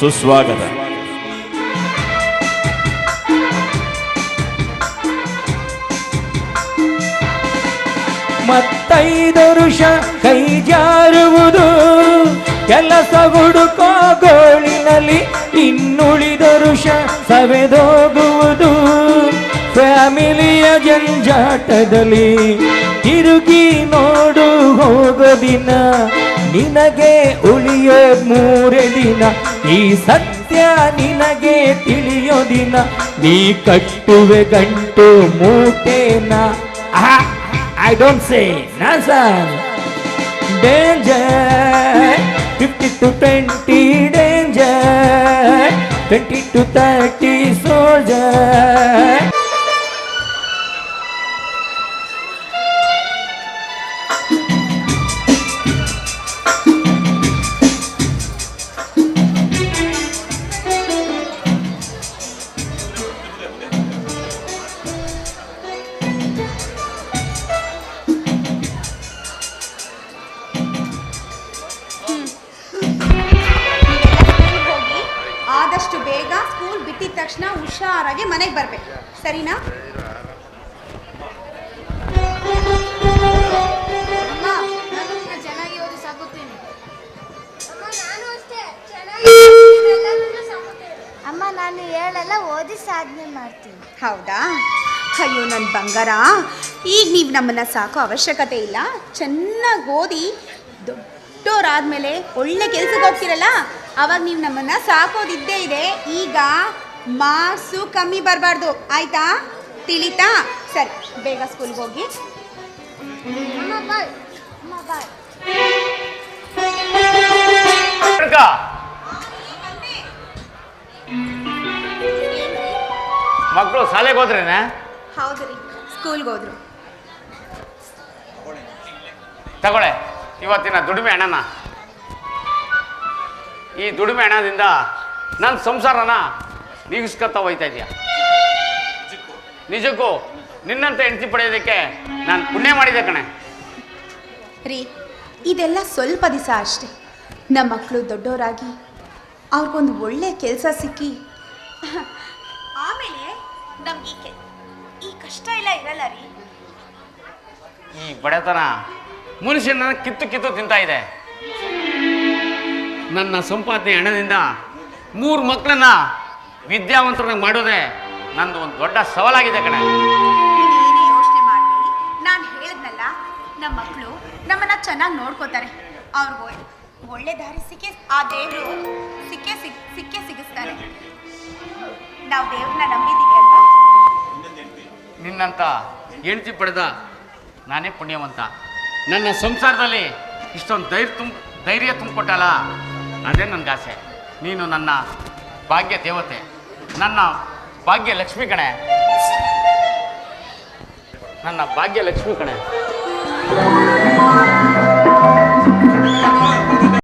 ಸುಸ್ವಾಗತ. ಮತ್ತೈದು ವರುಷ ಕೈ ಜಾರುವುದು, ಕೆಲಸ ಹುಡುಕೋ ಗೋಳಿನಲ್ಲಿ ಇನ್ನುಳಿದ ಸವೆದೋಗುವುದು. ಫ್ಯಾಮಿಲಿಯ ಜಂಜಾಟದಲ್ಲಿ ತಿರುಗಿ ನೋಡು ಹೋಗೋ ದಿನ, ನಿನಗೆ ಉಳಿಯೋ ಮೂರೆ ದಿನ. ಈ ಸತ್ಯ ನಿನಗೆ ತಿಳಿಯೋ ದಿನ, ನೀ ಕಟ್ಟುವೆ ಗಂಟು ಮೂಟೇನ. I don't say nonsense danger fifty two twenty danger twenty two thirty soldier ತಕ್ಷಣ ಹುಷಾರಾಗಿ ಮನೆಗೆ ಬರಬೇಕು. ಸರಿನಾ? ಅಮ್ಮ ನಾನು ಹೇಳೆಲ್ಲ ಓದಿ ಸಾಧನೆ ಮಾಡ್ತೀನಿ. ಹೌದಾ? ಅಯ್ಯೋ ನನ್ನ ಬಂಗಾರ. ಈಗ ನೀವು ನಮ್ಮನ್ನು ಸಾಕೋ ಅವಶ್ಯಕತೆ ಇಲ್ಲ. ಚೆನ್ನಾಗಿ ಓದಿ. ದೊಡ್ಡೋರಾದ್ಮೇಲೆ ಒಳ್ಳೆ ಕೆಲ್ಸಕ್ಕೆ ಹೋಗ್ತಿರಲ್ಲ ಅವಾಗ ನೀವು ನಮ್ಮನ್ನು ಸಾಕೋದಿದ್ದೇ ಇದೆ. ಈಗ ಮಾರ್ಕ್ಸು ಕಮ್ಮಿ ಬರಬಾರ್ದು. ಆಯ್ತಾ? ತಿಳಿತಾ? ಸರಿ ಬೇಗ ಸ್ಕೂಲ್ಗೆ ಹೋಗಿ. ಮಕ್ಕಳು ಶಾಲೆಗೆ ಹೋದ್ರಿ ಹೌದು ರೀ ಸ್ಕೂಲ್ಗೆ ಹೋದ್ರು. ತಗೊಳ್ಳೆ ಇವತ್ತಿನ ದುಡಿಮೆ ಹಣನ. ಈ ದುಡಿಮೆ ಹಣದಿಂದ ನನ್ನ ಸಂಸಾರನ ನೀಗಿಸ್ಕೊತ ಹೋಯ್ತಾ ಇದೆಯಾ? ನಿಜಕ್ಕೂ? ನಿನ್ನಂತ ಹೆಂಡತಿ ಪಡೆಯೋದಕ್ಕೆ ನಾನು ಪುಣ್ಯ ಮಾಡಿದೆ ಕಣೆ. ರೀ ಇದೆಲ್ಲ ಸ್ವಲ್ಪ ದಿವಸ ಅಷ್ಟೇ. ನಮ್ಮ ಮಕ್ಕಳು ದೊಡ್ಡವರಾಗಿ ಅವ್ರಿಗೊಂದು ಒಳ್ಳೆ ಕೆಲಸ ಸಿಕ್ಕಿ. ಆಮೇಲೆ ನಮ್ಗೆ ಈ ಈ ಕಷ್ಟ ಎಲ್ಲ ಇರಲ್ಲ ರೀ. ಈ ಬಡತನ ಮನುಷ್ಯನ ಕಿತ್ತು ಕಿತ್ತು ತಿಂತಾ ಇದೆ. ನನ್ನ ಸಂಪಾದನೆ ಹಣದಿಂದ ಮೂರು ಮಕ್ಕಳನ್ನ ವಿದ್ಯಾವಂತರನ್ನಾಗಿ ಮಾಡಿದ್ರೆ ನಂದು ಒಂದು ದೊಡ್ಡ ಸವಾಲಾಗಿದೆ ಕಣೆ. ಯೋಚನೆ ಮಾಡಿ ನಾನು ಹೇಳಿದ್ನಲ್ಲ ನಮ್ಮ ಮಕ್ಕಳು ನಮ್ಮನ್ನ ಚೆನ್ನಾಗಿ ನೋಡ್ಕೋತಾರೆ. ಅವ್ರಿಗೆ ಒಳ್ಳೆ ದಾರಿ ಸಿಕ್ಕೇ ಆ ದೇವರು ಸಿಕ್ಕೇ ಸಿಗ್ ಸಿಕ್ಕೇ ಸಿಗಿಸ್ತಾರೆ. ನಾವು ದೇವ್ರನ್ನ ನಂಬಿದ್ದೀವಿ ಅಲ್ವಾ? ನಿನ್ನಂತ ಹೆಂಡತಿ ಪಡೆದ ನಾನೇ ಪುಣ್ಯವಂತ. ನನ್ನ ಸಂಸಾರದಲ್ಲಿ ಇಷ್ಟೊಂದು ಧೈರ್ಯ ತುಂಬ ಧೈರ್ಯ ತುಂಬಿಕೊಟ್ಟಲ್ಲ ಅದೇ ನನ್ನ ಆಸೆ ನೀನು ನನ್ನ ಭಾಗ್ಯ ದೇವತೆ. ನನ್ನ ಭಾಗ್ಯ ಲಕ್ಷ್ಮಿ ಕಣೆ. ನನ್ನ ಭಾಗ್ಯ ಲಕ್ಷ್ಮಿ ಕಣೆ.